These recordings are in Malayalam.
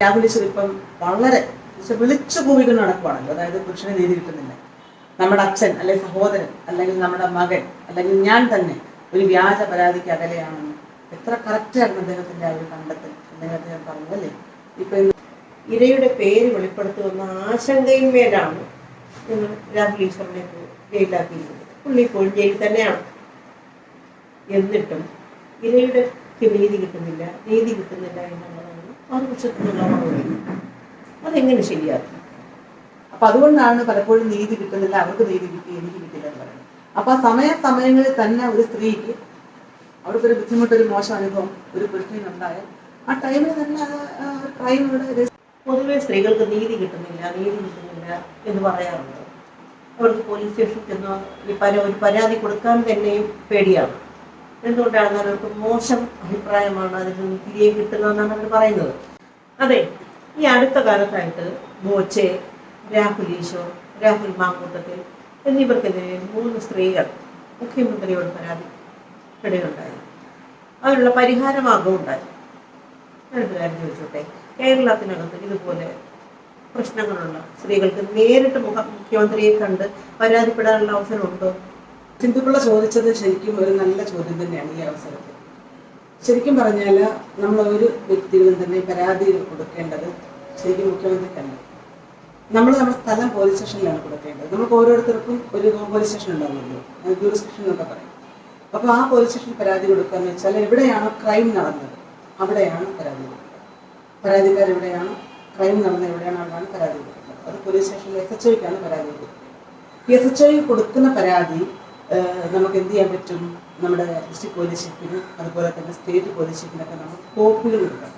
രാഹുലിശ്വർ ഇപ്പം വളരെ വിളിച്ചു കൂവികൊണ്ട് നടക്കുവാണല്ലോ. അതായത് പുരുഷന് നീതി കിട്ടുന്നില്ല. നമ്മുടെ അച്ഛൻ അല്ലെങ്കിൽ സഹോദരൻ അല്ലെങ്കിൽ നമ്മുടെ മകൻ അല്ലെങ്കിൽ ഞാൻ തന്നെ ഒരു വ്യാജ പരാതിക്ക് അകലെയാണെന്ന് എത്ര കറക്റ്റായിരുന്നു അദ്ദേഹത്തിന്റെ ആ ഒരു കണ്ടെത്തൽ? അദ്ദേഹം അദ്ദേഹം പറഞ്ഞു അല്ലേ? ഇപ്പൊ ഇരയുടെ പേര് വെളിപ്പെടുത്തുമെന്ന ആശങ്കയും വേണ്ടാണ് രാഹുൽ ഈശ്വറിനെ ജയിലാക്കിയിരിക്കുന്നത് പുള്ളി ഇപ്പോഴും ജയിലിൽ തന്നെയാണ്. എന്നിട്ടും ഇരയുടെ നീതി കിട്ടുന്നില്ല നീതി കിട്ടുന്നില്ല എന്നുള്ളതാണ് മറുപടി അതെങ്ങനെ ശരിയാക്കും? അപ്പൊ അതുകൊണ്ടാണ് പലപ്പോഴും നീതി കിട്ടുന്നില്ല അവർക്ക് നീതി കിട്ടി എനിക്ക് കിട്ടില്ല എന്ന് പറയുന്നത്. അപ്പൊ ആ സമയ സമയങ്ങളിൽ തന്നെ ഒരു സ്ത്രീക്ക് അവർക്കൊരു ബുദ്ധിമുട്ട് ഒരു മോശം അനുഭവം ഒരു പുരുഷനുണ്ടായാൽ ആ ടൈമിൽ തന്നെ അത് പൊതുവെ സ്ത്രീകൾക്ക് നീതി കിട്ടുന്നില്ല നീതി കിട്ടുന്നില്ല എന്ന് പറയാറുണ്ട്. അവർക്ക് പോലീസ് സ്റ്റേഷനിൽ ചെന്ന് ഒരു പരാതി കൊടുക്കാൻ തന്നെയും പേടിയാണ്. എന്തുകൊണ്ടാണ് അവർക്ക് മോശം അഭിപ്രായമാണ് അതിൽ നിന്ന് തിരികെ കിട്ടുന്നതെന്നാണ് അവർ പറയുന്നത്. അതെ ഈ അടുത്ത കാലത്തായിട്ട് ബോച്ചെ രാഹുൽ ഈശോ രാഹുൽ മാങ്കൂട്ടത്തിൽ എന്നിവർക്കെതിരെ മൂന്ന് സ്ത്രീകൾ മുഖ്യമന്ത്രിയോട് പരാതിപ്പെടുകയുണ്ടായി അതിനുള്ള പരിഹാരമാർഗം ഉണ്ടായി. കാര്യം ചോദിച്ചോട്ടെ. കേരളത്തിനകത്ത് ഇതുപോലെ പ്രശ്നങ്ങളുള്ള സ്ത്രീകൾക്ക് നേരിട്ട് മുഖ മുഖ്യമന്ത്രിയെ കണ്ട് പരാതിപ്പെടാനുള്ള അവസരമുണ്ടോ? സിന്ധുപിള്ള ചോദിച്ചത് ശരിക്കും ഒരു നല്ല ചോദ്യം തന്നെയാണ് ഈ അവസരത്തിൽ. ശരിക്കും പറഞ്ഞാൽ നമ്മൾ ഒരു വ്യക്തികളും തന്നെ പരാതി കൊടുക്കേണ്ടത് ശരിക്കും മുഖ്യമന്ത്രിക്കല്ല. നമ്മൾ നമ്മുടെ സ്ഥലം പോലീസ് സ്റ്റേഷനിലാണ് കൊടുക്കേണ്ടത്. നമുക്ക് ഓരോരുത്തർക്കും ഒരു പോലീസ് സ്റ്റേഷൻ ഉണ്ടാവുമല്ലോ. ജൂറിസ്ഡിക്ഷൻ എന്നൊക്കെ പറയും. അപ്പോൾ ആ പോലീസ് സ്റ്റേഷനിൽ പരാതി കൊടുക്കുക എന്ന് വെച്ചാൽ എവിടെയാണോ ക്രൈം നടന്നത് അവിടെയാണ് പരാതി കൊടുക്കുന്നത് പരാതിക്കാർ എവിടെയാണ് ക്രൈം നടന്നത് എവിടെയാണ് അവിടെയാണ് പരാതി കൊടുക്കുന്നത് അത് പോലീസ് സ്റ്റേഷനിൽ എസ് എച്ച് ഐക്കാണ് പരാതി കൊടുക്കുന്നത് എസ് എച്ച് ഒ കൊടുക്കുന്ന പരാതി നമുക്ക് എന്ത് ചെയ്യാൻ പറ്റും? നമ്മുടെ ഡിസ്ട്രിക്ട് പോലീസ് ചീഫിന് അതുപോലെ തന്നെ സ്റ്റേറ്റ് പോലീസ് നമ്മൾ കോപ്പികൾ കൊടുക്കണം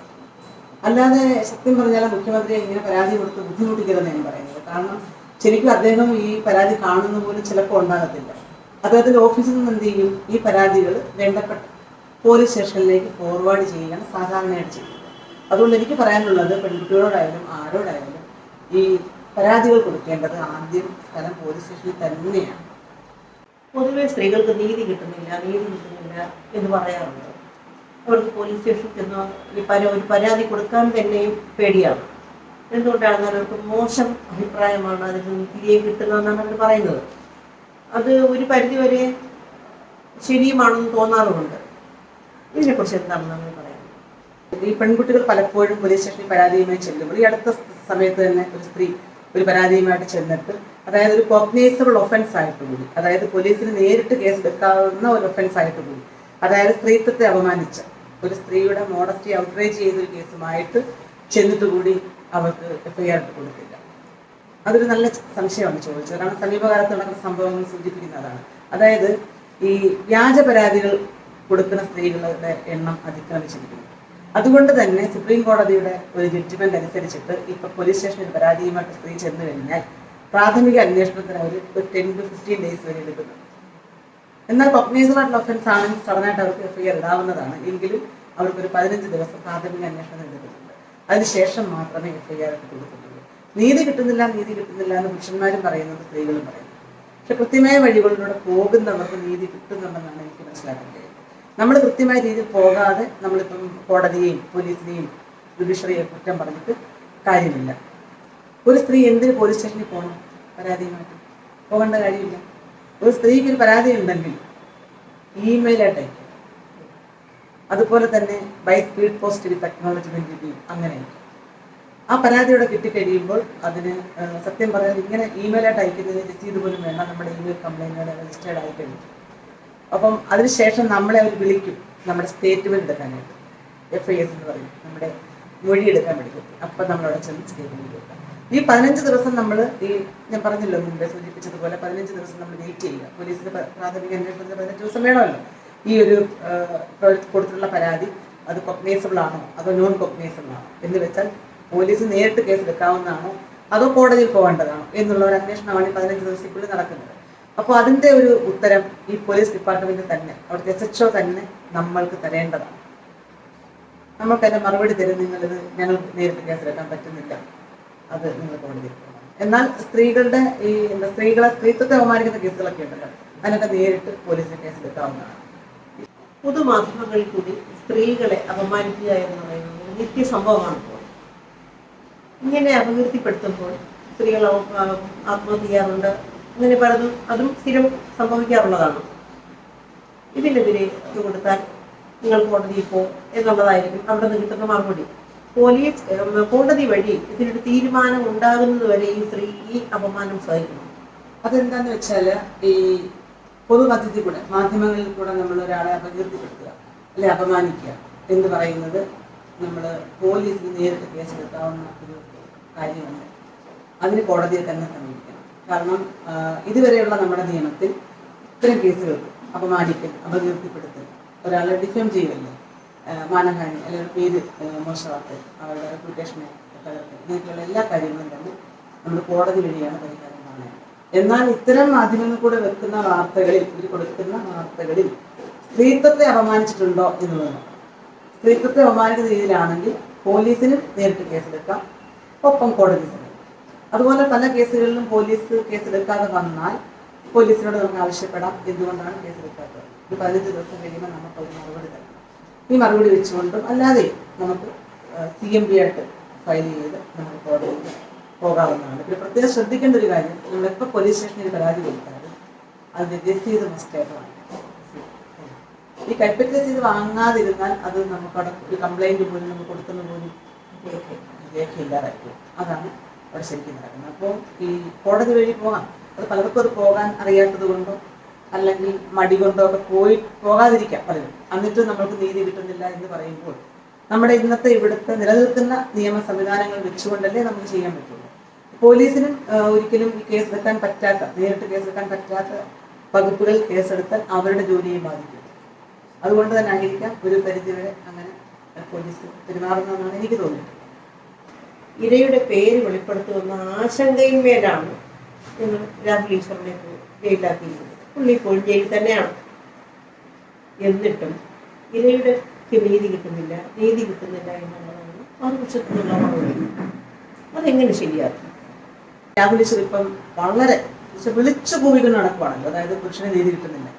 അല്ലാതെ സത്യം പറഞ്ഞാൽ മുഖ്യമന്ത്രിയെ ഇങ്ങനെ പരാതി കൊടുത്ത് ബുദ്ധിമുട്ടിക്കരുതെന്ന് ഞാൻ പറയുന്നത്. കാരണം ശരിക്കും അദ്ദേഹം ഈ പരാതി കാണുന്ന പോലും ചിലപ്പോൾ ഉണ്ടാകത്തില്ല. അദ്ദേഹത്തിന്റെ ഓഫീസിൽ നിന്ന് എന്ത് ചെയ്യും? ഈ പരാതികൾ വേണ്ടപ്പെട്ട പോലീസ് സ്റ്റേഷനിലേക്ക് ഫോർവേഡ് ചെയ്യുകയാണ് സാധാരണയായിട്ട് ചെയ്യുന്നത്. അതുകൊണ്ട് എനിക്ക് പറയാനുള്ളത് പെൺകുട്ടികളോടായാലും ആരോടായാലും ഈ പരാതികൾ കൊടുക്കേണ്ടത് ആദ്യം സ്ഥലം പോലീസ് സ്റ്റേഷനിൽ തന്നെയാണ്. പൊതുവെ സ്ത്രീകൾക്ക് നീതി കിട്ടുന്നില്ല നീതി കിട്ടുന്നില്ല എന്ന് പറയാറുണ്ട്. അവർക്ക് പോലീസ് സ്റ്റേഷനിൽ ചെന്ന് ഒരു പരാതി കൊടുക്കാൻ തന്നെയും പേടിയാണ്. എന്തുകൊണ്ടാണ് അവർക്ക് മോശം അഭിപ്രായമാണ് അതിൽ നിന്ന് തിരികെ കിട്ടുന്നതെന്നാണ് അവർ പറയുന്നത്. അത് ഒരു പരിധിവരെ ശരിയുമാണെന്ന് തോന്നാറുമുണ്ട്. ഇതിനെക്കുറിച്ച് എന്താണെന്ന് നമ്മൾ പറയുന്നത് ഈ പെൺകുട്ടികൾ പലപ്പോഴും പോലീസ് സ്റ്റേഷനിൽ പരാതിയുമായി ചെല്ലുമ്പോൾ ഈ അടുത്ത സമയത്ത് തന്നെ ഒരു സ്ത്രീ ഒരു പരാതിയുമായിട്ട് ചെന്നിട്ട് അതായത് ഒരു കോഗ്നൈസബിൾ ഒഫൻസ് ആയിട്ട് കൂടി അതായത് പോലീസിന് നേരിട്ട് കേസ് എടുക്കാവുന്ന ഒരു ഒഫൻസ് ആയിട്ട് കൂടി. അതായത് സ്ത്രീത്വത്തെ അപമാനിച്ച ഒരു സ്ത്രീയുടെ മോഡസ്റ്റി ഔട്ട്റേജ് ചെയ്തൊരു കേസുമായിട്ട് ചെന്നിട്ട് കൂടി അവർക്ക് എഫ്ഐആർ ഇട്ട് കൊടുത്തില്ല. അതൊരു നല്ല സംശയമാണ് ചോദിച്ചത്. കാരണം സമീപകാലത്ത് നടക്കുന്ന സംഭവങ്ങൾ സൂചിപ്പിക്കുന്നതാണ്. അതായത് ഈ വ്യാജ പരാതികൾ കൊടുക്കുന്ന സ്ത്രീകളുടെ എണ്ണം അതിക്രമിച്ചിരിക്കുന്നു അതുകൊണ്ട് തന്നെ സുപ്രീം കോടതിയുടെ ഒരു ജഡ്ജ്മെന്റ് അനുസരിച്ചിട്ട് ഇപ്പൊ പോലീസ് സ്റ്റേഷനിൽ പരാതിയുമായിട്ട് സ്ത്രീ ചെന്നു കഴിഞ്ഞാൽ പ്രാഥമിക അന്വേഷണത്തിന് അവർ ഒരു ടെൻ ടു ഫിഫ്റ്റീൻ ഡേയ്സ് വരെ എടുക്കുന്നു. എന്നാൽ കൊഗ്നൈസറായിട്ടുള്ള ഒഫൻസ് ആണെങ്കിൽ സഡനായിട്ട് അവർക്ക് എഫ്ഐആർ ഇടാവുന്നതാണ്. എങ്കിലും അവർക്ക് ഒരു പതിനഞ്ച് ദിവസം പ്രാഥമിക അന്വേഷണം എടുക്കുന്നുണ്ട് അതിനുശേഷം മാത്രമേ എഫ്ഐആർ കൊടുക്കുന്നുള്ളൂ നീതി കിട്ടുന്നില്ല നീതി കിട്ടുന്നില്ല എന്ന് പുരുഷന്മാരും പറയുന്നത് സ്ത്രീകളും പറയുന്നു. പക്ഷെ കൃത്യമായ വഴികളിലൂടെ പോകുന്നവർക്ക് നീതി കിട്ടുന്നുണ്ടെന്നാണ് എനിക്ക് മനസ്സിലാക്കുന്നത് നമ്മൾ കൃത്യമായ രീതിയിൽ പോകാതെ നമ്മളിപ്പം കോടതിയെയും പോലീസിനെയും ജുഡീഷ്യറിയെ കുറ്റം പറഞ്ഞിട്ട് കാര്യമില്ല. ഒരു സ്ത്രീ എന്തിന് പോലീസ് സ്റ്റേഷനിൽ പോകണം പരാതിയുമായിട്ട്. പോകേണ്ട കാര്യമില്ല. ഒരു സ്ത്രീക്ക് ഒരു പരാതി ഉണ്ടെങ്കിൽ ഇമെയിലായിട്ട് അയക്കും. അതുപോലെ തന്നെ by speed post with acknowledgement അങ്ങനെ ആ പരാതിയോടെ കിട്ടിക്കഴിയുമ്പോൾ അതിന് സത്യം പറഞ്ഞാൽ ഇങ്ങനെ ഇമെയിലായിട്ട് അയക്കുന്നതിന് രസീത് പോലും വേണ്ട. നമ്മുടെ ഇമെയിൽ കംപ്ലൈന്റുകൾ രജിസ്റ്റേർഡ് ആയി അപ്പം അതിനുശേഷം നമ്മളെ അവർ വിളിക്കും. നമ്മുടെ സ്റ്റേറ്റ്മെന്റ് എടുക്കാനായിട്ട്. എഫ് ഐ എസ് എന്ന് പറയും. നമ്മുടെ മൊഴി എടുക്കാൻ വേണ്ടി അപ്പം നമ്മളവിടെ ചെന്ന് സ്റ്റേറ്റ്മെന്റ് കൊടുക്കാം ഈ പതിനഞ്ച് ദിവസം നമ്മൾ ഈ ഞാൻ പറഞ്ഞല്ലോ മുമ്പേ സൂചിപ്പിച്ചതുപോലെ പതിനഞ്ച് ദിവസം നമ്മൾ വെയിറ്റ് ചെയ്യുക. പോലീസിന്റെ പ്ര- പ്രാഥമിക അന്വേഷണത്തിന് പതിനഞ്ച് ദിവസം വേണമല്ലോ. ഈ ഒരു കൊടുത്തിട്ടുള്ള പരാതി അത് കൊഗ്നൈസബിൾ ആണോ? അതോ നോൺ കൊഗ്നൈസബിൾ ആണോ? എന്ന് വെച്ചാൽ പോലീസ് നേരിട്ട് കേസ് എടുക്കാവുന്നതാണോ അതോ കോടതിയിൽ പോകേണ്ടതാണോ? എന്നുള്ള ഒരു അന്വേഷണമാണ് ഈ പതിനഞ്ച് ദിവസത്തിനുള്ളിൽ നടക്കുന്നത്. അപ്പോൾ അതിന്റെ ഒരു ഉത്തരം ഈ പോലീസ് ഡിപ്പാർട്ട്മെന്റ് തന്നെ അവിടുത്തെ എസ് എച്ച് തന്നെ നമ്മൾക്ക് തരേണ്ടതാണ്. നമ്മൾക്ക് അതിന്റെ മറുപടി തരും നിങ്ങളിത് ഞങ്ങൾ നേരിട്ട് കേസെടുക്കാൻ പറ്റുന്നില്ല. അത് നിങ്ങൾ കോടതി എന്നാൽ സ്ത്രീകളുടെ ഈ എന്താ സ്ത്രീകളെ സ്ത്രീത്വത്തെ അവമാനിക്കുന്ന കേസുകളൊക്കെ ഉണ്ടല്ലോ അതിനൊക്കെ നേരിട്ട് പോലീസിന് കേസെടുക്കാവുന്നതാണ് പൊതുമാധ്യമങ്ങളിൽ കൂടി സ്ത്രീകളെ അപമാനിക്കുക എന്ന് പറയുന്നത് നിത്യ സംഭവമാണ് ഇങ്ങനെ അപകീർത്തിപ്പെടുത്തുമ്പോൾ സ്ത്രീകൾ ആത്മഹത്യ ചെയ്യാറുണ്ട്. അങ്ങനെ പലതും അതും സ്ഥിരം സംഭവിക്കാറുള്ളതാണ്. ഇതിനെതിരെ ഇത് കൊടുത്താൽ നിങ്ങൾ കോടതിയിൽ പോ എന്നുള്ളതായിരിക്കും അവിടെ നിന്ന് കിട്ടുന്ന മറുപടി. പോലീസ് കോടതി വഴി ഇതിനൊരു തീരുമാനം ഉണ്ടാകുന്നത് വരെ ഈ സ്ത്രീ ഈ അപമാനം സഹിക്കുന്നു. അതെന്താന്ന് വെച്ചാൽ ഈ പൊതുമധ്യത്തിൽ കൂടെ മാധ്യമങ്ങളിൽ കൂടെ നമ്മൾ ഒരാളെ അപകീർത്തിപ്പെടുത്തുക അല്ലെ അപമാനിക്കുക എന്ന് പറയുന്നത് നമ്മൾ പോലീസിന് നേരിട്ട് കേസെടുക്കാവുന്ന ഒരു കാര്യമല്ല അതിന് കോടതിയെ തന്നെ സമീപിക്കണം. കാരണം ഇതുവരെയുള്ള നമ്മുടെ നിയമത്തിൽ ഇത്തരം കേസുകൾക്ക് അപമാനിക്കൽ അപകീർത്തിപ്പെടുത്തൽ ഒരാളെ ഡിഫേം ചെയ്യല്ലേ മാനഹാനി അല്ലെങ്കിൽ പേര് മോശമാക്കൽ അവരുടെ റെപ്യൂട്ടേഷനെ തകർക്കൽ ഇങ്ങനെയൊക്കെയുള്ള എല്ലാ കാര്യങ്ങളും തന്നെ നമ്മൾ കോടതി വഴിയാണ് പരിഹാരം കാണുന്നത്. എന്നാൽ ഇത്തരം മാധ്യമങ്ങൾ കൂടെ വെക്കുന്ന വാർത്തകളിൽ ഇവർ കൊടുക്കുന്ന വാർത്തകളിൽ സ്ത്രീത്വത്തെ അപമാനിച്ചിട്ടുണ്ടോ എന്നുള്ളത്. സ്ത്രീത്വത്തെ അപമാനിക്കുന്ന രീതിയിലാണെങ്കിൽ പോലീസിന് നേരിട്ട് കേസെടുക്കാം. ഒപ്പം കോടതി അതുപോലെ പല കേസുകളിലും പോലീസ് കേസെടുക്കാതെ വന്നാൽ പോലീസിനോട് നമുക്ക് ആവശ്യപ്പെടാം എന്തുകൊണ്ടാണ് കേസെടുക്കാത്തത്? ഒരു പതിനഞ്ച് ദിവസം കഴിയുമ്പോൾ നമുക്ക് ഒരു മറുപടി തരണം. ഈ മറുപടി വെച്ചുകൊണ്ടും അല്ലാതെ നമുക്ക് സി എം പി ആയിട്ട് ഫയൽ ചെയ്ത് നമുക്ക് കോടതിയിൽ പോകാവുന്നതാണ്. പിന്നെ പ്രത്യേകം ശ്രദ്ധിക്കേണ്ട ഒരു കാര്യം നമ്മളെപ്പോൾ പോലീസ് സ്റ്റേഷനിൽ പരാതി കൊടുത്താലും അതിന്റെ രസീത് മിസ്റ്റേക്കാണ് ഈ കൈപ്പറ്റ് രസീത് വാങ്ങാതിരുന്നാൽ അത് നമുക്ക് അവിടെ ഒരു കംപ്ലൈന്റ് പോലും നമുക്ക് കൊടുക്കുന്ന പോലും രേഖ- രേഖയില്ലാതായിരിക്കും അതാണ് അവിടെ ശരിക്കും നടക്കുന്നത്. അപ്പോൾ ഈ കോടതി വഴി പോകാം. അത് പലർക്കും അത് പോകാൻ അറിയാത്തത് കൊണ്ടോ അല്ലെങ്കിൽ മടി കൊണ്ടോ ഒക്കെ പോയി പോകാതിരിക്കാം പലരും. എന്നിട്ട് നമ്മൾക്ക് നീതി കിട്ടുന്നില്ല എന്ന് പറയുമ്പോൾ നമ്മുടെ ഇന്നത്തെ ഇവിടുത്തെ നിലനിൽക്കുന്ന നിയമ സംവിധാനങ്ങൾ വെച്ചുകൊണ്ടല്ലേ നമുക്ക് ചെയ്യാൻ പറ്റുള്ളൂ. പോലീസിനും ഒരിക്കലും ഈ കേസെടുക്കാൻ പറ്റാത്ത നേരിട്ട് കേസ് കേസെടുക്കാൻ പറ്റാത്ത വകുപ്പുകൾ കേസെടുത്താൽ അവരുടെ ജോലിയെ ബാധിക്കും. അതുകൊണ്ട് തന്നെ ആയിരിക്കാം ഒരു പരിധിവരെ അങ്ങനെ പോലീസ് പെരുമാറുന്നതെന്നാണ് എനിക്ക് തോന്നിയിട്ടുള്ളത്. ഇരയുടെ പേര് വെളിപ്പെടുത്തുമെന്ന ആശങ്കയിന്മേലാണ് ഞങ്ങൾ രാഹുൽ ഈശ്വറിനെ ജയിലാക്കിയിരുന്നത് പുള്ളി ഇപ്പോഴും ജയിലിൽ തന്നെയാണ്. എന്നിട്ടും ഇരയുടെ നീതി കിട്ടുന്നില്ല നീതി കിട്ടുന്നില്ല എന്നുള്ളതാണ് മറുപക്ഷത്തു നിന്നുള്ള മറുപടി അതെങ്ങനെ ശരിയാക്കും? രാഹുൽ ഈശ്വർ ഇപ്പം വളരെ വിളിച്ചു കൂവികൊണ്ട് നടക്കുവാണല്ലോ. അതായത് പുരുഷന് നീതി കിട്ടുന്നില്ല.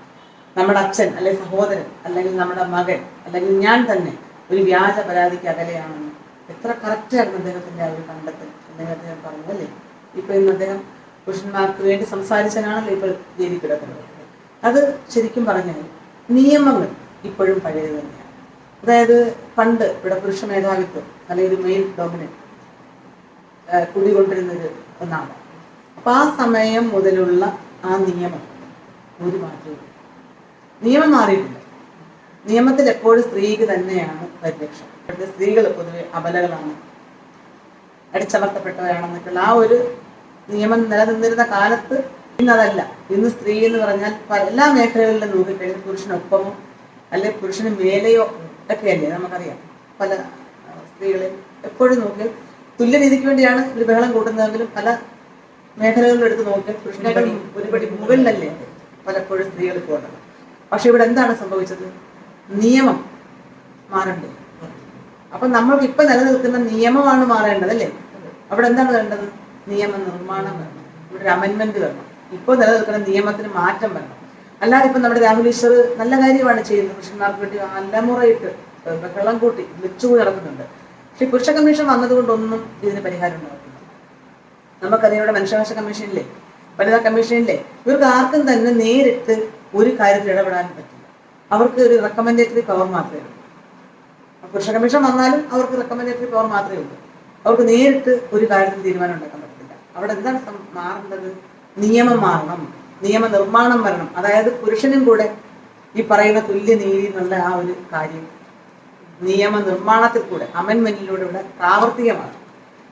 നമ്മുടെ അച്ഛൻ അല്ലെങ്കിൽ സഹോദരൻ അല്ലെങ്കിൽ നമ്മുടെ മകൻ അല്ലെങ്കിൽ ഞാൻ തന്നെ ഒരു വ്യാജ പരാതിക്ക് അകലെയാണെന്ന് എത്ര കറക്റ്റായിരുന്നു അദ്ദേഹത്തിന്റെ ആ ഒരു കണ്ടെത്തൽ? അദ്ദേഹം പറഞ്ഞു അല്ലേ ഇപ്പൊ ഇന്ന് അദ്ദേഹം പുരുഷന്മാർക്ക് വേണ്ടി സംസാരിച്ചനാണല്ലോ ഇപ്പോൾ ജയിലിൽ കിടക്കുന്നത്. അത് ശരിക്കും പറഞ്ഞാൽ നിയമങ്ങൾ ഇപ്പോഴും പഴയത് തന്നെയാണ്. അതായത് പണ്ട് ഇവിടെ പുരുഷ മേധാവിത്വം അല്ലെങ്കിൽ ഒരു മെയിൽ ഡോമിനന്റ് കുടികൊണ്ടിരുന്ന ഒരു ഒന്നാണ്. അപ്പൊ ആ സമയം മുതലുള്ള ആ നിയമം ഒരു മാറ്റവും. നിയമം മാറിയിട്ടില്ല. നിയമത്തിൽ എപ്പോഴും സ്ത്രീക്ക് തന്നെയാണ് പരിരക്ഷ. ഇവിടുത്തെ സ്ത്രീകൾ പൊതുവെ അബലകളാണ് അടിച്ചമർത്തപ്പെട്ടവരാണെന്നൊക്കെയുള്ള ആ ഒരു നിയമം നിലനിന്നിരുന്ന കാലത്ത് ഇന്നതല്ല. ഇന്ന് സ്ത്രീ എന്ന് പറഞ്ഞാൽ എല്ലാ മേഖലകളിലും നോക്കിക്കഴിഞ്ഞാൽ പുരുഷനൊപ്പമോ അല്ലെങ്കിൽ പുരുഷന് മേലെയോ ഒക്കെയല്ലേ നമുക്കറിയാം. പല സ്ത്രീകളെ എപ്പോഴും നോക്കി തുല്യ രീതിക്ക് വേണ്ടിയാണ് ഒരു ബഹളം കൂട്ടുന്നതെങ്കിലും പല മേഖലകളിലും എടുത്ത് നോക്കിയാൽ പുരുഷനെ ഒരുപടി മുകളിലല്ലേ പലപ്പോഴും സ്ത്രീകൾ പോകുന്നത്. പക്ഷെ ഇവിടെ എന്താണ് സംഭവിച്ചത്? നിയമം മാറണ്ടേ? അപ്പൊ നമ്മൾക്ക് ഇപ്പൊ നിലനിൽക്കുന്ന നിയമമാണ് മാറേണ്ടത് അല്ലേ? അവിടെ എന്താണ് വേണ്ടത്? നിയമ നിർമ്മാണം വേണം. ഇവിടെ ഒരു അമെന്മെന്റ് വേണം. ഇപ്പോൾ നിലനിൽക്കുന്ന നിയമത്തിന് മാറ്റം വരണം അല്ലാതെ ഇപ്പൊ നമ്മുടെ രാഹുൽ ഈശ്വർ നല്ല കാര്യമാണ് ചെയ്യുന്നത്. പുരുഷന്മാർക്ക് വേണ്ടി അലമുറയിട്ട് വെള്ളം കൂട്ടി വിളിച്ചുകൂടി നടക്കുന്നുണ്ട്. പക്ഷെ പുരുഷ കമ്മീഷൻ വന്നതുകൊണ്ടൊന്നും ഇതിന് പരിഹാരം ഉണ്ടാകുന്നില്ല നമുക്കറിയാം ഇവിടെ മനുഷ്യാവകാശ കമ്മീഷനില്ലേ വനിതാ കമ്മീഷനില്ലേ ഇവർക്ക് ആർക്കും തന്നെ നേരിട്ട് ഒരു കാര്യത്തിൽ ഇടപെടാൻ പറ്റില്ല. അവർക്ക് ഒരു റെക്കമെൻഡേറ്ററി പവർ മാത്രമേ ഉള്ളൂ. പുരുഷ കമ്മീഷൻ വന്നാലും അവർക്ക് റെക്കമെൻഡേറ്ററി പവർ മാത്രമേ ഉള്ളൂ. അവർക്ക് നേരിട്ട് ഒരു കാര്യത്തിൽ തീരുമാനം ഉണ്ടാക്കാൻ പറ്റത്തില്ല. അവിടെ എന്താണ് മാറേണ്ടത്? നിയമം മാറണം. നിയമനിർമ്മാണം വരണം. അതായത് പുരുഷനും കൂടെ ഈ പറയുന്ന തുല്യനീതി എന്നുള്ള ആ ഒരു കാര്യം നിയമനിർമ്മാണത്തിൽ കൂടെ അമൻമെന്റിലൂടെ ഇവിടെ പ്രാവർത്തികമാണ്.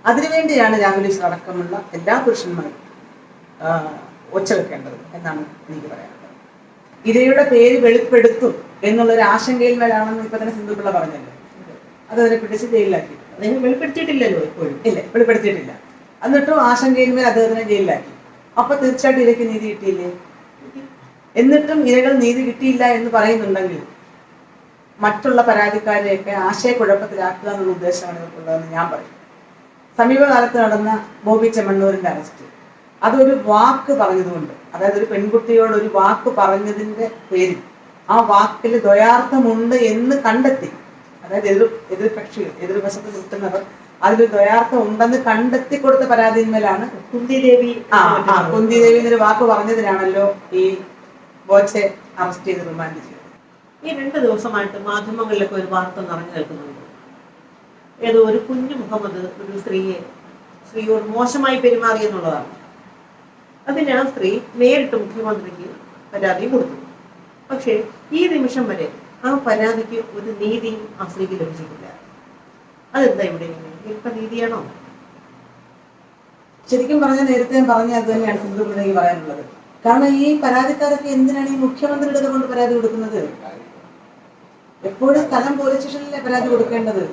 അതിനുവേണ്ടിയാണ് രാഹുൽ അടക്കമുള്ള എല്ലാ പുരുഷന്മാരും ഒച്ച ഒച്ചവെക്കേണ്ടത് എന്നാണ് എനിക്ക് പറയാനുള്ളത്. ഇരയുടെ പേര് വെളിപ്പെടുത്തും എന്നുള്ളൊരു വരാണെന്ന് ഇപ്പൊ തന്നെ സിന്ധുപിള്ള പറഞ്ഞല്ലോ. അത് അതിനെ പിടിച്ച് ജയിലിലാക്കി. അദ്ദേഹം വെളിപ്പെടുത്തിയിട്ടില്ലല്ലോ ഇപ്പോഴും. ഇല്ല വെളിപ്പെടുത്തിയിട്ടില്ല. എന്നിട്ടും ആശങ്കയിൽ മേൽ അദ്ദേഹത്തിനെ ജയിലിലാക്കി. അപ്പൊ തീർച്ചയായിട്ടും ഇരയ്ക്ക് നീതി കിട്ടിയില്ലേ? എന്നിട്ടും ഇരകൾ നീതി കിട്ടിയില്ല എന്ന് പറയുന്നുണ്ടെങ്കിൽ മറ്റുള്ള പരാതിക്കാരെയൊക്കെ ആശയക്കുഴപ്പത്തിലാക്കുക എന്നുള്ള ഉദ്ദേശമാണ് ഇവർക്കുള്ളതെന്ന് ഞാൻ പറയും. സമീപകാലത്ത് നടന്ന ബോബി ചെമ്മണ്ണൂരിന്റെ അറസ്റ്റ്. അതൊരു വാക്ക് പറഞ്ഞതുകൊണ്ട് അതായത് ഒരു പെൺകുട്ടിയോട് ഒരു വാക്ക് പറഞ്ഞതിന്റെ പേരിൽ ആ വാക്കിൽ ദ്വയാർത്ഥമുണ്ട് എന്ന് കണ്ടെത്തി. അതായത് എതിർ എതിർപക്ഷികൾ എതിർവശത്ത് നിൽക്കുന്നവർ അതിലൊരു ദ്വയാർത്ഥം ഉണ്ടെന്ന് കണ്ടെത്തി കൊടുത്ത പരാതിന്മേലാണ് കുന്തിദേവി. ആ ആ കുന്തി ദേവി എന്നൊരു വാക്ക് പറഞ്ഞതിനാണല്ലോ ഈ ബോച്ചെ അറസ്റ്റ് ചെയ്ത് റിമാൻഡ് ചെയ്തത്. ഈ രണ്ട് ദിവസമായിട്ട് മാധ്യമങ്ങളിലൊക്കെ ഒരു വാർത്ത നിറഞ്ഞു നിൽക്കുന്നുണ്ട്. ഏതോ ഒരു കുഞ്ഞു മുഹമ്മദ് ഒരു സ്ത്രീയെ സ്ത്രീയോട് മോശമായി പെരുമാറി എന്നുള്ളതാണ് അതിന് ആ സ്ത്രീ നേരിട്ട് മുഖ്യമന്ത്രിക്ക് പരാതി കൊടുത്തു. പക്ഷേ ഈ നിമിഷം വരെ ആ പരാതിക്ക് ഒരു നീതി ആ സ്ത്രീക്ക് ലഭിച്ചിട്ടില്ല. അതെന്താ ഇവിടെ? ഇപ്പൊ നീതിയാണോ? ശരിക്കും പറഞ്ഞ നേരത്തെ പറഞ്ഞ അത് തന്നെയാണ് സിന്ധു പിള്ളയ്ക്ക് പറയാനുള്ളത്. കാരണം ഈ പരാതിക്കാരൊക്കെ എന്തിനാണ് ഈ മുഖ്യമന്ത്രിയുടെ കൊണ്ട് പരാതി കൊടുക്കുന്നത്? എപ്പോഴും സ്ഥലം പോലീസ് സ്റ്റേഷനിലെ പരാതി കൊടുക്കേണ്ടത്?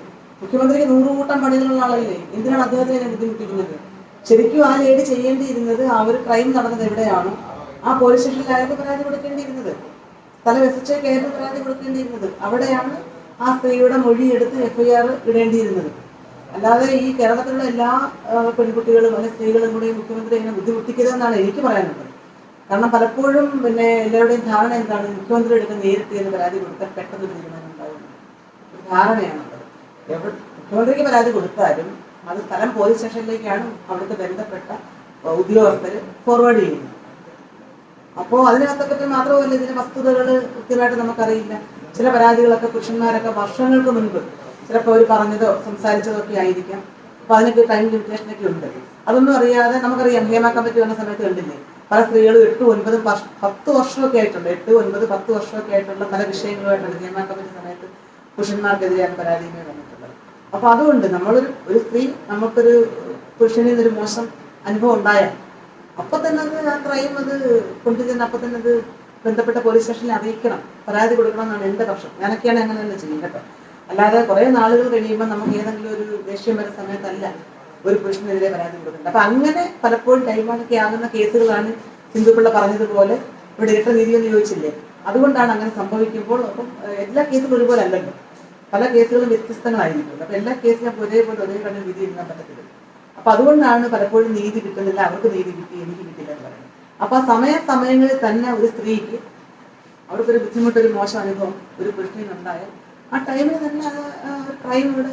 മുഖ്യമന്ത്രിക്ക് നൂറുകൂട്ടം പണികളുള്ള ആളല്ലേ? എന്തിനാണ് അദ്ദേഹത്തെ ബുദ്ധിമുട്ടിക്കുന്നത്? ശരിക്കും ആ ലേഡി ചെയ്യേണ്ടിയിരുന്നത് ആ ഒരു ക്രൈം നടന്നത് എവിടെയാണ്? ആ പോലീസ് സ്റ്റേഷനിലായിരുന്നു പരാതി കൊടുക്കേണ്ടിയിരുന്നത്. തല കയറി പരാതി കൊടുക്കേണ്ടിയിരുന്നത്. അവിടെയാണ് ആ സ്ത്രീയുടെ മൊഴി എടുത്ത് എഫ്ഐആർ ഇടേണ്ടിയിരുന്നത്. അല്ലാതെ ഈ കേരളത്തിലുള്ള എല്ലാ പെൺകുട്ടികളും അല്ലെങ്കിൽ സ്ത്രീകളും കൂടി മുഖ്യമന്ത്രി ഇങ്ങനെ ബുദ്ധിമുട്ടിക്കരുതെന്നാണ് എനിക്ക് പറയാനുള്ളത്. കാരണം പലപ്പോഴും പിന്നെ എല്ലാവരുടെയും ധാരണ എന്താണ്? മുഖ്യമന്ത്രി എടുക്കുന്ന നേരിട്ട് എന്ന് പരാതി കൊടുത്താൽ പെട്ടെന്ന് തീരുമാനം ഉണ്ടാകുന്നു ധാരണയാണുള്ളത്. മുഖ്യമന്ത്രിക്ക് പരാതി കൊടുത്താലും അത് സ്ഥലം പോലീസ് സ്റ്റേഷനിലേക്കാണ് അവിടുത്തെ ബന്ധപ്പെട്ട ഉദ്യോഗസ്ഥർ ഫോർവേഡ് ചെയ്യുന്നത്. അപ്പോൾ അതിനകത്തൊക്കെ മാത്രമല്ല ഇതിന്റെ വസ്തുതകൾ കൃത്യമായിട്ട് നമുക്കറിയില്ല. ചില പരാതികളൊക്കെ പുരുഷന്മാരൊക്കെ വർഷങ്ങൾക്ക് മുൻപ് ചിലപ്പോൾ അവർ പറഞ്ഞതോ സംസാരിച്ചതോ ഒക്കെ ആയിരിക്കാം. അപ്പൊ അതിനൊക്കെ ടൈം ലിമിറ്റേഷനൊക്കെ ഉണ്ട്. അതൊന്നും അറിയാതെ നമുക്കറിയാം ഹേമ കമ്മിറ്റി വന്ന സമയത്ത് കണ്ടില്ലേ? പല സ്ത്രീകളും എട്ട് ഒൻപതും പത്ത് വർഷമൊക്കെ ആയിട്ടുണ്ട്. എട്ട് ഒൻപത് പത്ത് വർഷമൊക്കെ ആയിട്ടുള്ള പല വിഷയങ്ങളുമായിട്ടുണ്ട് ഹേമ കമ്മിറ്റി സമയത്ത് പുരുഷന്മാർക്കെതിരെയാണ് പരാതിയുമായി അപ്പൊ അതുകൊണ്ട് നമ്മളൊരു ഒരു സ്ത്രീ നമുക്കൊരു പുരുഷനിൽ നിന്നൊരു മോശം അനുഭവം ഉണ്ടായാൽ അപ്പൊ തന്നെ അത് ആ ക്രൈം അത് കൊണ്ടുചെന്ന് അപ്പൊ തന്നെ അത് ബന്ധപ്പെട്ട പോലീസ് സ്റ്റേഷനിൽ അറിയിക്കണം. പരാതി കൊടുക്കണം എന്നാണ് എന്റെ പക്ഷം. ഞാനൊക്കെയാണ് അങ്ങനെ തന്നെ ചെയ്യും കേട്ടോ. അല്ലാതെ കുറെ നാളുകൾ കഴിയുമ്പോൾ നമുക്ക് ഏതെങ്കിലും ഒരു ദേഷ്യം വരുന്ന സമയത്തല്ല ഒരു പുരുഷനെതിരെ പരാതി കൊടുക്കുന്നത് അപ്പൊ അങ്ങനെ പലപ്പോഴും കൈമാറൊക്കെ ആകുന്ന കേസുകളാണ് സിന്ധുപിള്ള പറഞ്ഞതുപോലെ ഇവിടെ ഇരട്ട നീതി എന്ന് ചോദിച്ചില്ലേ? അതുകൊണ്ടാണ് അങ്ങനെ സംഭവിക്കുമ്പോൾ അപ്പം എല്ലാ കേസും ഒരുപോലെ അല്ലല്ലോ. പല കേസുകളും വ്യത്യസ്തങ്ങളായിരിക്കും അപ്പൊ എല്ലാ കേസിലും ഒരേപോലെ ഒരേ കണ്ണിൽ വിധി എഴുതാൻ പറ്റത്തില്ല. അപ്പൊ അതുകൊണ്ടാണ് പലപ്പോഴും നീതി കിട്ടുന്നില്ല അവർക്ക് നീതി കിട്ടി എനിക്ക് കിട്ടില്ല എന്ന് പറയുന്നത്. അപ്പൊ സമയ സമയങ്ങളിൽ തന്നെ ഒരു സ്ത്രീക്ക് അവർക്കൊരു ബുദ്ധിമുട്ട് ഒരു മോശം അനുഭവം ഒരു പുരുഷനുണ്ടായാൽ ആ ടൈമിൽ തന്നെ ക്രൈം ഇവിടെ